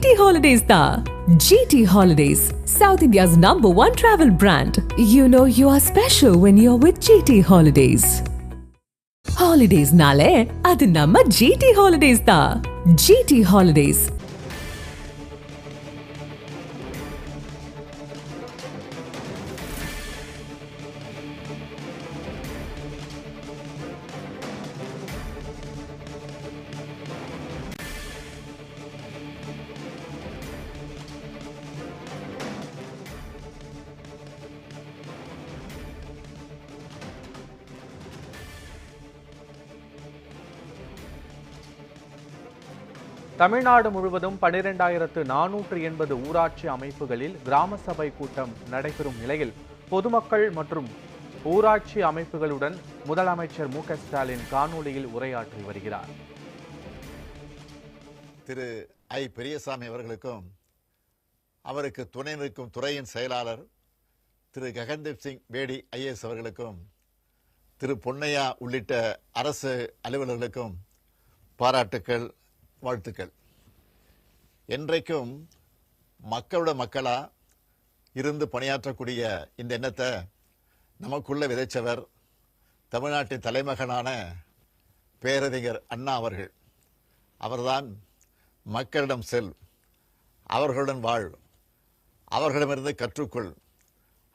GT Holidays da. GT Holidays, South India's number one travel brand. You know you are special when you're with GT Holidays. Holidays nale, adu nama GT Holidays da. GT Holidays, Tamil Nadu முழுவதும் பனிரெண்டாயிரத்து நானூற்று எண்பது ஊராட்சி அமைப்புகளில் கிராம சபை கூட்டம் நடைபெறும் நிலையில் பொதுமக்கள் மற்றும் ஊராட்சி அமைப்புகளுடன் முதலமைச்சர் மு ஸ்டாலின் காணொலியில் உரையாற்றி வருகிறார். திரு ஐ பெரியசாமி அவர்களுக்கும் அவருக்கு துணை நிற்கும் துறையின் செயலாளர் திரு Gagandeep Singh Bedi I A S அவர்களுக்கும் திரு பொன்னையா உள்ளிட்ட அரசு அலுவலர்களுக்கும் பாராட்டுக்கள் வாழ்த்துக்கள். என்றைக்கும் மக்களோட மக்களாக இருந்து பணியாற்றக்கூடிய இந்த எண்ணத்தை நமக்குள்ளே விதைச்சவர் தமிழ்நாட்டின் தலைமகனான பேரறிஞர் அண்ணா அவர்கள். அவர்தான் மக்களிடம் செல் அவர்களுடன் வாழ் அவர்களிடமிருந்து கற்றுக்கொள்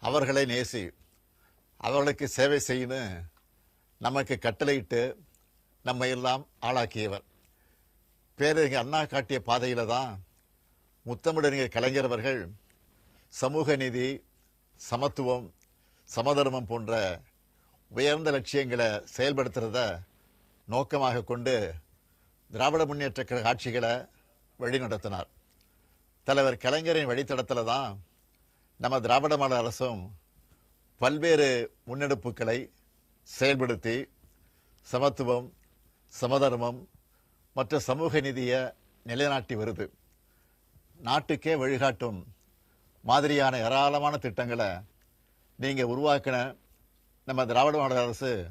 அவர்களை நேசி அவர்களுக்கு சேவை செய்யணும் நமக்கு கட்டளையிட்டு நம்மையெல்லாம் ஆளாக்கியவர். பேரறிஞர் அண்ணா காட்டிய பாதையில் தான் முத்தமிழறிஞர் கலைஞர் அவர்கள் சமூக நீதி சமத்துவம் சமதர்மம் போன்ற உயர்ந்த லட்சியங்களை செயல்படுத்துகிறத நோக்கமாக கொண்டு திராவிட முன்னேற்ற கழக ஆட்சிகளை வழிநடத்தினார். தலைவர் கலைஞரின் வழித்தடத்தில் தான் நம்ம திராவிட மாடல் அரசும் பல்வேறு முன்னெடுப்புகளை செயல்படுத்தி சமத்துவம் சமதர்மம் மற்ற சமூக நிதியை நிலைநாட்டி வருது. நாட்டுக்கே வழிகாட்டும் மாதிரியான ஏராளமான திட்டங்களை நீங்கள் உருவாக்கின நம்ம திராவிட மாடல் அரசு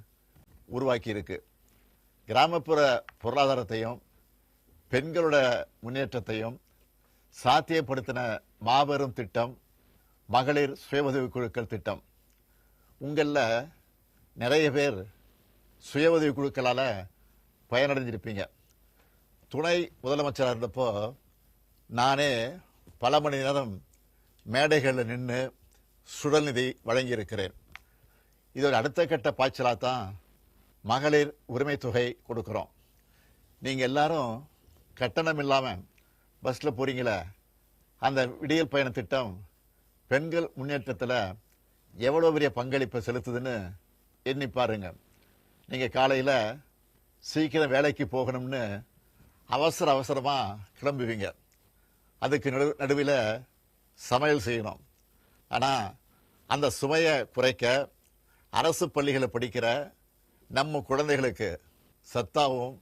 உருவாக்கியிருக்கு. கிராமப்புற பொருளாதாரத்தையும் பெண்களோட முன்னேற்றத்தையும் சாத்தியப்படுத்தின மாபெரும் திட்டம் மகளிர் சுய உதவி குழுக்கள் திட்டம். உங்களில் நிறைய பேர் சுய உதவி குழுக்களால் பயனடைஞ்சிருப்பீங்க. துணை முதலமைச்சராக இருந்தப்போ நானே பல மணி நேரம் மேடைகளில் நின்று சுடல்நிதி வழங்கியிருக்கிறேன். இது ஒரு அடுத்த கட்ட பாய்ச்சலாக தான் மகளிர் உரிமை தொகை கொடுக்குறோம். நீங்கள் எல்லாரும் கட்டணம் இல்லாமல் பஸ்ஸில் போகிறீங்களே அந்த விடியல் பயண திட்டம் பெண்கள் முன்னேற்றத்தில் எவ்வளோ பெரிய பங்களிப்பை செலுத்துதுன்னு எண்ணி பாருங்கள் நீங்கள் காலையில் சீக்கிரம் வேலைக்கு போகணும்னு அவசர அவசரமாக கிளம்புவீங்க. அதுக்கு நடு நடுவில் சமையல் செய்யணும். ஆனால் அந்த சுமையை குறைக்க அரசு பள்ளிகளை படிக்கிற நம்ம குழந்தைகளுக்கு சத்தாகவும்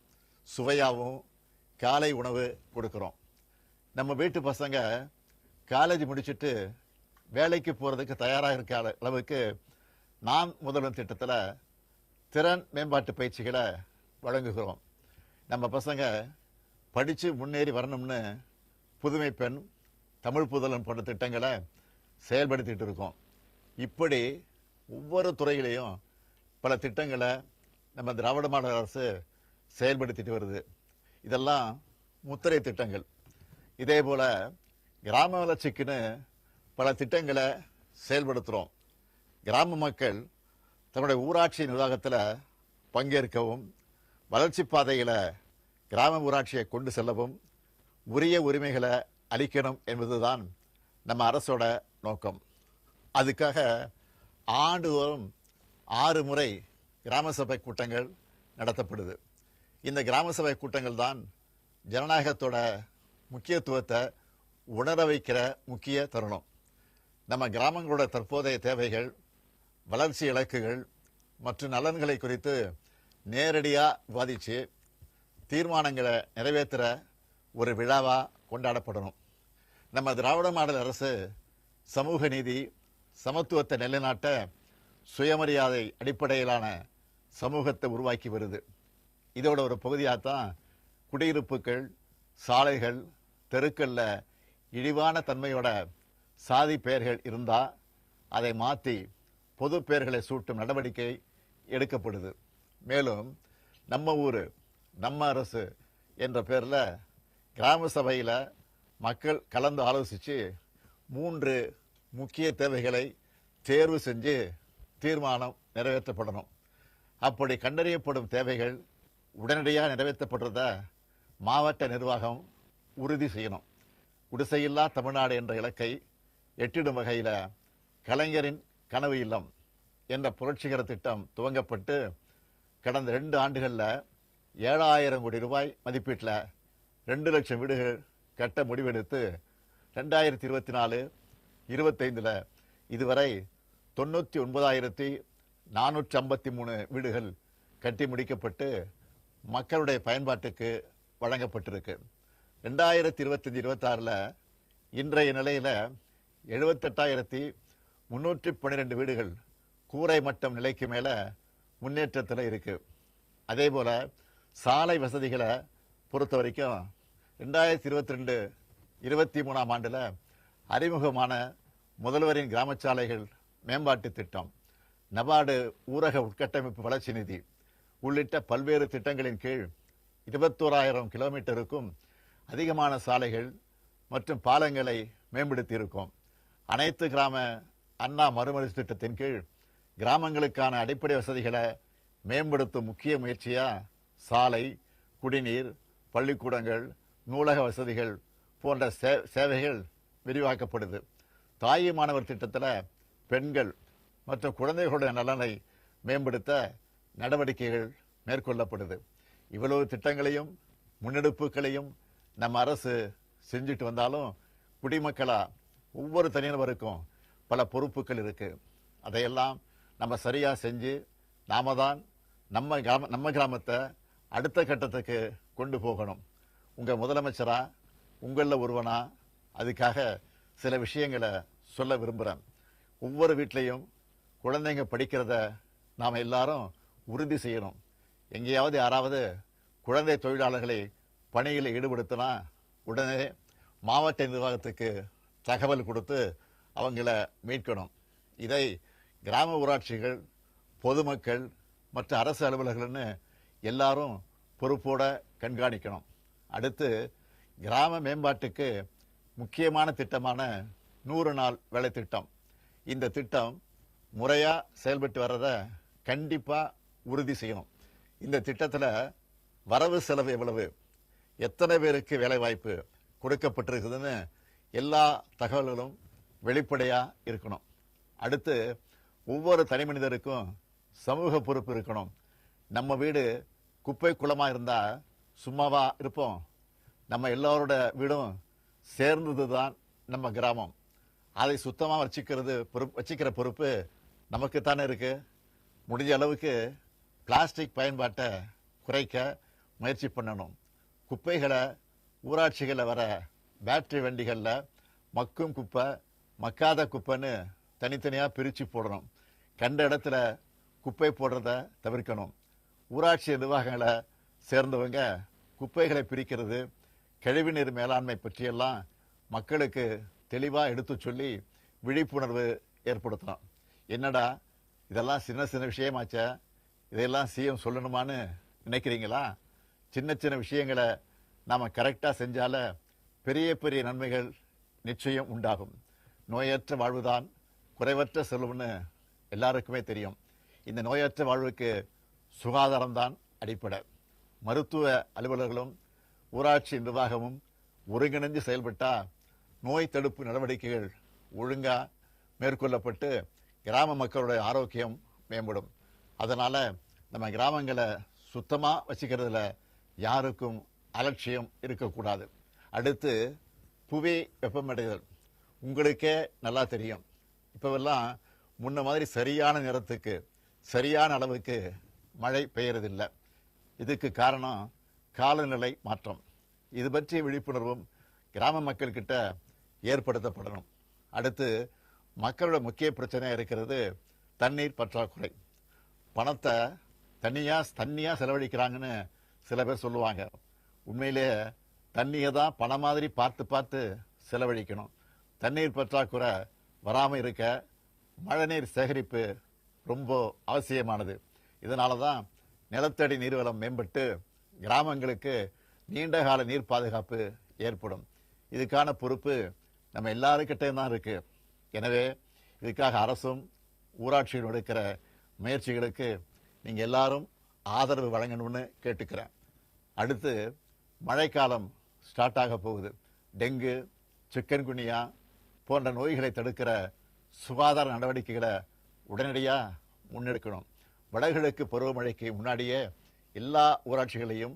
சுவையாகவும் காலை உணவு கொடுக்குறோம். நம்ம வீட்டு பசங்க காலேஜ் முடிச்சுட்டு வேலைக்கு போகிறதுக்கு தயாராக இருக்க அளவுக்கு நான் முதல்வன் திட்டத்தில் திறன் மேம்பாட்டு பயிற்சிகளை வழங்குகிறோம். நம்ம பசங்க படித்து முன்னேறி வரணும்னு புதுமை பெண் தமிழ் புதலன் போன்ற திட்டங்களை செயல்படுத்திட்டு இருக்கோம். இப்படி ஒவ்வொரு துறையிலையும் பல திட்டங்களை நம்ம திராவிட மாடல் அரசு செயல்படுத்திட்டு வருது. இதெல்லாம் முத்திரை திட்டங்கள். இதே போல் கிராம வளர்ச்சிக்குன்னு பல திட்டங்களை செயல்படுத்துகிறோம் கிராம மக்கள் தன்னுடைய ஊராட்சி நிர்வாகத்தில் பங்கேற்கவும் வளர்ச்சி பாதையில் கிராம ஊராட்சியை கொண்டு செல்லவும் உரிய உரிமைகளை அளிக்கணும் என்பதுதான் நம்ம அரசோட நோக்கம். அதுக்காக ஆண்டுதோறும் ஆறு முறை கிராம சபை கூட்டங்கள் நடத்தப்படுது. இந்த கிராம சபை கூட்டங்கள் தான் ஜனநாயகத்தோட முக்கியத்துவத்தை உணர வைக்கிற முக்கிய தருணம். நம்ம கிராமங்களோட தற்போதைய தேவைகள் வளர்ச்சி இலக்குகள் மற்றும் நலன்களை குறித்து நேரடியாக விவாதித்து தீர்மானங்களை நிறைவேற்றுற ஒரு விழாவாக கொண்டாடப்படணும். நம்ம திராவிட மாடல் அரசு சமூக நீதி சமத்துவத்தை நிலைநாட்ட சுயமரியாதை அடிப்படையிலான சமூகத்தை உருவாக்கி வருது. இதோட ஒரு பகுதியாக தான் குடியிருப்புகள் சாலைகள் தெருக்களில் இழிவான தன்மையோட சாதி பெயர்கள் இருந்தால் அதை மாற்றி பொது பெயர்களை சூட்டும் நடவடிக்கை எடுக்கப்படுது. மேலும் நம்ம ஊர் நம்ம அரசு என்ற பேரில் கிராம சபையில் மக்கள் கலந்து ஆலோசித்து மூன்று முக்கிய தேவைகளை தேர்வு செஞ்சு தீர்மானம் நிறைவேற்றப்படணும். அப்படி கண்டறியப்படும் தேவைகள் உடனடியாக நிறைவேற்றப்படுறத மாவட்ட நிர்வாகம் உறுதி செய்யணும். குடிசையில்லா தமிழ்நாடு என்ற இலக்கை எட்டிடும் வகையில் கலைஞரின் கனவு இல்லம் என்ற புரட்சிகர திட்டம் துவங்கப்பட்டு கடந்த ரெண்டு ஆண்டுகளில் ஏழாயிரம் கோடி ரூபாய் மதிப்பீட்டில் ரெண்டு லட்சம் வீடுகள் கட்ட முடிவெடுத்து ரெண்டாயிரத்தி இருபத்தி நாலு இருபத்தைந்தில் இதுவரை தொண்ணூற்றி ஒன்பதாயிரத்தி நானூற்றி ஐம்பத்தி மூணு வீடுகள் கட்டி முடிக்கப்பட்டு மக்களுடைய பயன்பாட்டுக்கு வழங்கப்பட்டிருக்கு. ரெண்டாயிரத்தி இருபத்தஞ்சி இருபத்தாறில் இன்றைய நிலையில் எழுபத்தெட்டாயிரத்தி முந்நூற்றி பன்னிரெண்டு வீடுகள் கூரை மட்டம் நிலைக்கு மேலே முன்னேற்றத்தில் இருக்குது அதே போல் சாலை வசதிகளை பொறுத்த வரைக்கும் ரெண்டாயிரத்தி இருபத்தி ரெண்டு இருபத்தி மூணாம் ஆண்டில் அறிமுகமான முதல்வரின் கிராமச்சாலைகள் மேம்பாட்டு திட்டம் நபார்டு ஊரக உட்கட்டமைப்பு வளர்ச்சி நிதி உள்ளிட்ட பல்வேறு திட்டங்களின் கீழ் இருபத்தோராயிரம் கிலோமீட்டருக்கும் அதிகமான சாலைகள் மற்றும் பாலங்களை மேம்படுத்தியிருக்கோம். அனைத்து கிராம அண்ணா மறுமலர்ச்சி திட்டத்தின் கீழ் கிராமங்களுக்கான அடிப்படை வசதிகளை மேம்படுத்தும் முக்கிய முயற்சியாக சாலை குடிநீர் பள்ளிக்கூடங்கள் நூலக வசதிகள் போன்ற சே சேவைகள் விரிவாக்கப்படுது. தாய் மாணவர் திட்டத்தில் பெண்கள் மற்றும் குழந்தைகளுடைய நலனை மேம்படுத்த நடவடிக்கைகள் மேற்கொள்ளப்படுது. இவ்வளவு திட்டங்களையும் முன்னெடுப்புகளையும் நம்ம அரசு செஞ்சுட்டு வந்தாலும் குடிமக்களாக ஒவ்வொரு தனிநபருக்கும் பல பொறுப்புகள் இருக்குது அதையெல்லாம் நம்ம சரியாக செஞ்சு நாம தான் நம்ம கிராம நம்ம கிராமத்தை அடுத்த கட்டத்துக்கு கொண்டு போகணும். உங்கள் முதலமைச்சராக உங்களில் ஒருவனா? அதுக்காக சில விஷயங்களை சொல்ல விரும்புகிறேன் ஒவ்வொரு வீட்லேயும் குழந்தைங்க படிக்கிறத நாம் எல்லாரும் உறுதி செய்யணும். எங்கேயாவது யாராவது குழந்தை தொழிலாளர்களை பணியில் ஈடுபடுத்தினா உடனே மாவட்ட நிர்வாகத்துக்கு தகவல் கொடுத்து அவங்கள மீட்கணும். இதை கிராம ஊராட்சிகள் பொதுமக்கள் மற்ற அரசு அலுவலர்கள்னு எல்லாரும் பொறுப்போட கண்காணிக்கணும். அடுத்து கிராம மேம்பாட்டுக்கு முக்கியமான திட்டமான நூறு நாள் வேலை திட்டம். இந்த திட்டம் முறையாக செயல்பட்டு வர்றதை கண்டிப்பாக உறுதி செய்யணும். இந்த திட்டத்தில் வரவு செலவு எவ்வளவு? எத்தனை பேருக்கு வேலைவாய்ப்பு கொடுக்கப்பட்டிருக்குதுன்னு எல்லா தகவல்களும் வெளிப்படையாக இருக்கணும். அடுத்து ஒவ்வொரு தனி மனிதருக்கும் சமூக பொறுப்பு இருக்கணும். நம்ம வீடு குப்பை குளமா இருந்தா சும்மாவா இருப்போம். நம்ம எல்லாரோட வீடும் சேர்ந்தது தான் நம்ம கிராமம். அதை சுத்தமாக வச்சுக்கிறது பொறுப்பு வச்சுக்கிற பொறுப்பு நமக்கு தானே இருக்கு. முடிஞ்ச அளவுக்கு பிளாஸ்டிக் பயன்பாட்டை குறைக்க முயற்சி பண்ணணும். குப்பைகளை ஊராட்சிகளில் வர பேட்டரி வண்டிகளில் மக்கும் குப்பை மக்காத குப்பைன்னு தனித்தனியாக பிரித்து போடணும். கண்ட இடத்துல குப்பை போடுறத தவிர்க்கணும். ஊராட்சி நிர்வாகங்களை சேர்ந்தவங்க குப்பைகளை பிரிக்கிறது கழிவுநீர் மேலாண்மை பற்றியெல்லாம் மக்களுக்கு தெளிவாக எடுத்து சொல்லி விழிப்புணர்வு ஏற்படுத்தலாம். என்னடா இதெல்லாம் சின்ன சின்ன விஷயமாச்சே இதையெல்லாம் சிஎம் சொல்லணுமான்னு நினைக்கிறீங்களா? சின்ன சின்ன விஷயங்களை நாம் கரெக்டாக செஞ்சால பெரிய பெரிய நன்மைகள் நிச்சயம் உண்டாகும். நோயற்ற வாழ்வுதான் குறைவற்ற செல்வம்னு எல்லாருக்குமே தெரியும். இந்த நோயற்ற வாழ்வுக்கு சுகாதாரம்தான் அடிப்படை. மருத்துவ அலுவலர்களும் ஊராட்சி நிர்வாகமும் ஒருங்கிணைந்து செயல்பட்டா நோய் தடுப்பு நடவடிக்கைகள் ஒழுங்காக மேற்கொள்ளப்பட்டு கிராம மக்களுடைய ஆரோக்கியம் மேம்படும். அதனால் நம்ம கிராமங்களை சுத்தமாக வச்சுக்கிறதுல யாருக்கும் அலட்சியம் இருக்கக்கூடாது. அடுத்து புவி வெப்பமடைதல். உங்களுக்கே நல்லா தெரியும். இப்போவெல்லாம் முன்ன மாதிரி சரியான நேரத்துக்கு சரியான அளவுக்கு மழை பெய்யறதில்லை. இதுக்கு காரணம் காலநிலை மாற்றம். இது பற்றிய விழிப்புணர்வும் கிராம மக்கள்கிட்ட ஏற்படுத்தப்படணும். அடுத்து மக்களோட முக்கிய பிரச்சனையாக இருக்கிறது தண்ணீர் பற்றாக்குறை. பணத்தை தனியாக தண்ணியாக செலவழிக்கிறாங்கன்னு சில பேர் சொல்லுவாங்க. உண்மையிலே தண்ணியை தான் பணம் மாதிரி பார்த்து பார்த்து செலவழிக்கணும். தண்ணீர் பற்றாக்குறை வராமல் இருக்க மழைநீர் சேகரிப்பு ரொம்ப அவசியமானது. இதனால தான் நிலத்தடி நீர்வளம் மேம்பட்டு கிராமங்களுக்கு நீண்டகால நீர் பாதுகாப்பு ஏற்படும். இதுக்கான பொறுப்பு நம்ம எல்லாருக்கிட்டையும் தான் இருக்குது எனவே இதுக்காக அரசும் ஊராட்சியும் எடுக்கிற முயற்சிகளுக்கு நீங்கள் எல்லாரும் ஆதரவு வழங்கணும்னு கேட்டுக்கிறேன். அடுத்து மழைக்காலம் ஸ்டார்ட் ஆக போகுது. டெங்கு சிக்கன்குனியா போன்ற நோய்களை தடுக்கிற சுகாதார நடவடிக்கைகளை உடனடியாக முன்னெடுக்கணும். வடகிழக்கு பருவமழைக்கு முன்னாடியே எல்லா ஊராட்சிகளையும்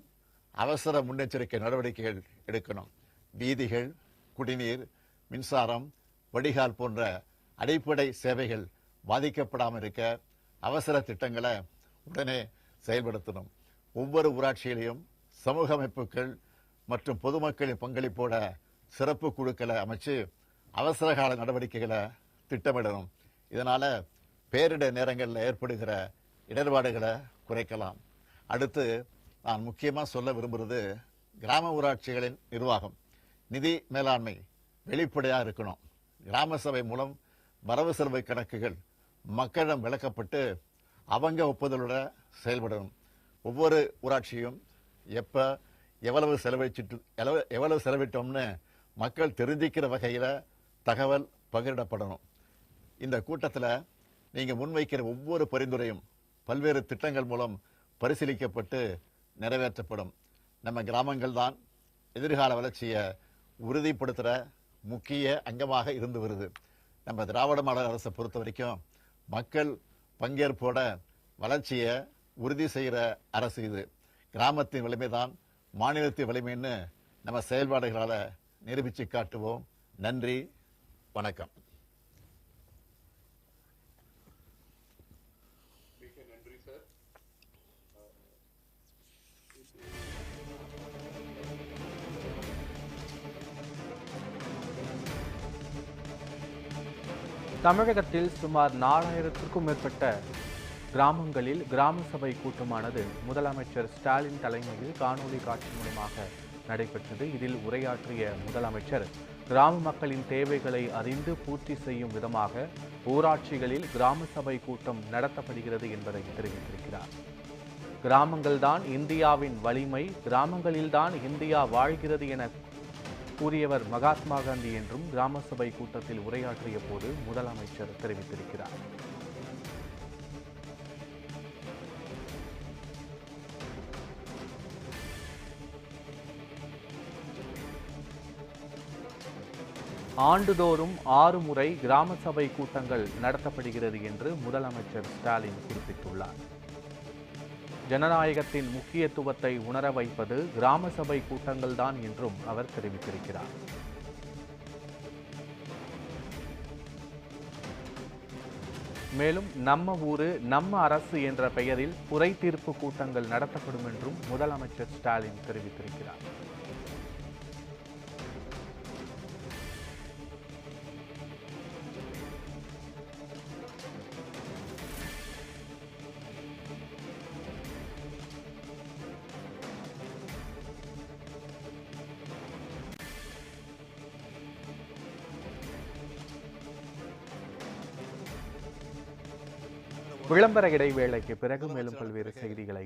அவசர முன்னெச்சரிக்கை நடவடிக்கைகள் எடுக்கணும். வீதிகள் குடிநீர் மின்சாரம் வடிகால் போன்ற அடிப்படை சேவைகள் பாதிக்கப்படாமல் இருக்க அவசர திட்டங்களை உடனே செயல்படுத்தணும். ஒவ்வொரு ஊராட்சியிலையும் சமூக அமைப்புகள் மற்றும் பொதுமக்களின் பங்களிப்போட சிறப்பு குழுக்களை அமைச்சு அவசரகால நடவடிக்கைகளை திட்டமிடணும். இதனால் பேரிடர் நேரங்களில் ஏற்படுகிற இடர்பாடுகளை குறைக்கலாம். அடுத்து நான் முக்கியமாக சொல்ல விரும்புகிறது கிராம ஊராட்சிகளின் நிர்வாகம். நிதி மேலாண்மை வெளிப்படையாக இருக்கணும். கிராம சபை மூலம் வரவு செலவு கணக்குகள் மக்களிடம் விளக்கப்பட்டு அவங்க ஒப்புதலோட செயல்படணும். ஒவ்வொரு ஊராட்சியும் எப்போ எவ்வளவு செலவழிச்சிட்டு எவ்வளவு- எவ்வளவு செலவிட்டோம்னு மக்கள் தெரிஞ்சிக்கிற வகையில் தகவல் பகிரிடப்படணும். இந்த கூட்டத்தில் நீங்கள் முன்வைக்கிற ஒவ்வொரு பரிந்துரையும் பல்வேறு திட்டங்கள் மூலம் பரிசீலிக்கப்பட்டு நிறைவேற்றப்படும். நம்ம கிராமங்கள் தான் எதிர்கால வளர்ச்சியை உறுதிப்படுத்துகிற முக்கிய அங்கமாக இருந்து வருது. நம்ம திராவிட மாடல் அரசை பொறுத்த வரைக்கும் மக்கள் பங்கேற்போட வளர்ச்சியை உறுதி செய்கிற அரசு இது. கிராமத்தின் வலிமை தான் மாநிலத்தின் வலிமைன்னு நம்ம செயல்பாடுகளால் நிரூபித்து காட்டுவோம். நன்றி வணக்கம். தமிழகத்தில் சுமார் நாலாயிரத்திற்கும் மேற்பட்ட கிராமங்களில் கிராம சபை கூட்டமானது முதலமைச்சர் ஸ்டாலின் தலைமையில் காணொலி காட்சி மூலமாக நடைபெற்றது. இதில் உரையாற்றிய முதலமைச்சர் கிராம மக்களின் தேவைகளை அறிந்து பூர்த்தி செய்யும் விதமாக ஊராட்சிகளில் கிராம சபை கூட்டம் நடத்தப்படுகிறது என்பதை தெரிவித்திருக்கிறார். கிராமங்கள்தான் இந்தியாவின் வலிமை கிராமங்களில்தான் இந்தியா வாழ்கிறது என கூறியவர் மகாத்மா காந்தி என்றும் கிராம சபை கூட்டத்தில் உரையாற்றிய போது முதலமைச்சர் தெரிவித்திருக்கிறார். ஆண்டுதோறும் ஆறு முறை கிராம சபை கூட்டங்கள் நடத்தப்படுகிறது என்று முதலமைச்சர் ஸ்டாலின் குறிப்பிட்டுள்ளார். ஜனநாயகத்தின் முக்கியத்துவத்தை உணர வைப்பது கிராம சபை கூட்டங்கள்தான் என்றும் அவர் தெரிவித்திருக்கிறார். மேலும் நம்ம ஊரு நம்ம அரசு என்ற பெயரில் குறை தீர்ப்பு கூட்டங்கள் நடத்தப்படும் என்றும் முதலமைச்சர் ஸ்டாலின் தெரிவித்திருக்கிறார். விளம்பர இடைவேளைக்கு பிறகு மேலும் பல்வேறு செய்திகளை